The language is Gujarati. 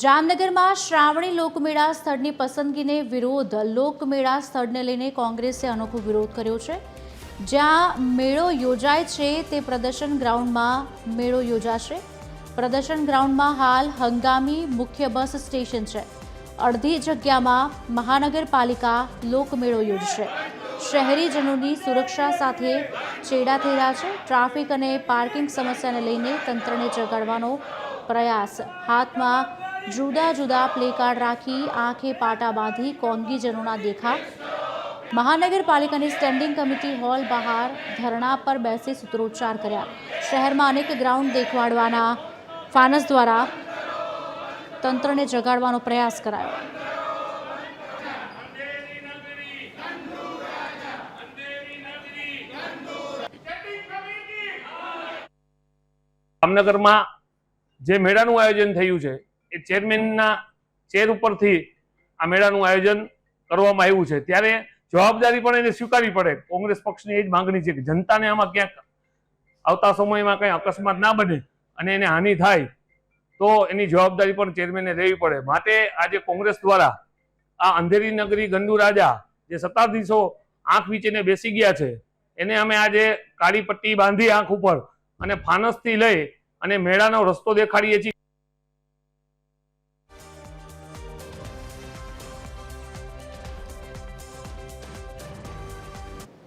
જામનગરમાં શ્રાવણી લોકમેળા સ્થળની પસંદગીને વિરોધ. લોકમેળા સ્થળને લઈને કોંગ્રેસે અનોખો વિરોધ કર્યો છે. જ્યાં મેળો યોજાય છે તે પ્રદર્શન ગ્રાઉન્ડમાં મેળો યોજાશે. પ્રદર્શન ગ્રાઉન્ડમાં હાલ હંગામી મુખ્ય બસ સ્ટેશન છે. અડધી જગ્યામાં મહાનગરપાલિકા લોકમેળો યોજશે. શહેરીજનોની સુરક્ષા સાથે ચેડા થઈ રહ્યા છે. ટ્રાફિક અને પાર્કિંગ સમસ્યાને લઈને તંત્રને જગાડવાનો પ્રયાસ. હાથમાં જુદા જુદા પ્લેકાર્ડ રાખી આંખે પાટા બાંધી કોંગીજનોના દેખા. મહાનગરપાલિકાની સ્ટેન્ડિંગ કમિટી હોલ બહાર ધરણા પર બેસી સૂત્રોચ્ચાર કર્યા. શહેરમાં અનેક ગ્રાઉન્ડ દેખવાડવાના ફાનસ દ્વારા તંત્રને જગાડવાનો પ્રયાસ કરાયો. જામનગરમાં જે મેળાનું આયોજન થયું છે એ ચેરમેનના ચેર ઉપરથી આ મેળાનું આયોજન કરવામાં આવ્યું છે. ત્યારે જવાબદારી પણ એને સ્વીકારવી પડે. કોંગ્રેસ પક્ષની એ જ માંગણી છે કે જનતાને આમાં ક્યાંક આવતા સમયમાં કંઈ અકસ્માત ના બને અને એને હાનિ થાય, તો એની જવાબદારી પણ ચેરમેને લેવી પડે. માટે આજે કોંગ્રેસ દ્વારા આ અંધેરી નગરી ગંડુ રાજા જે સત્તાધીશો આંખ વીચીને બેસી ગયા છે, એને અમે આજે કાળી પટ્ટી બાંધી આંખ ઉપર અને ફાનસથી લઈ અને મેળાનો રસ્તો દેખાડીએ છીએ.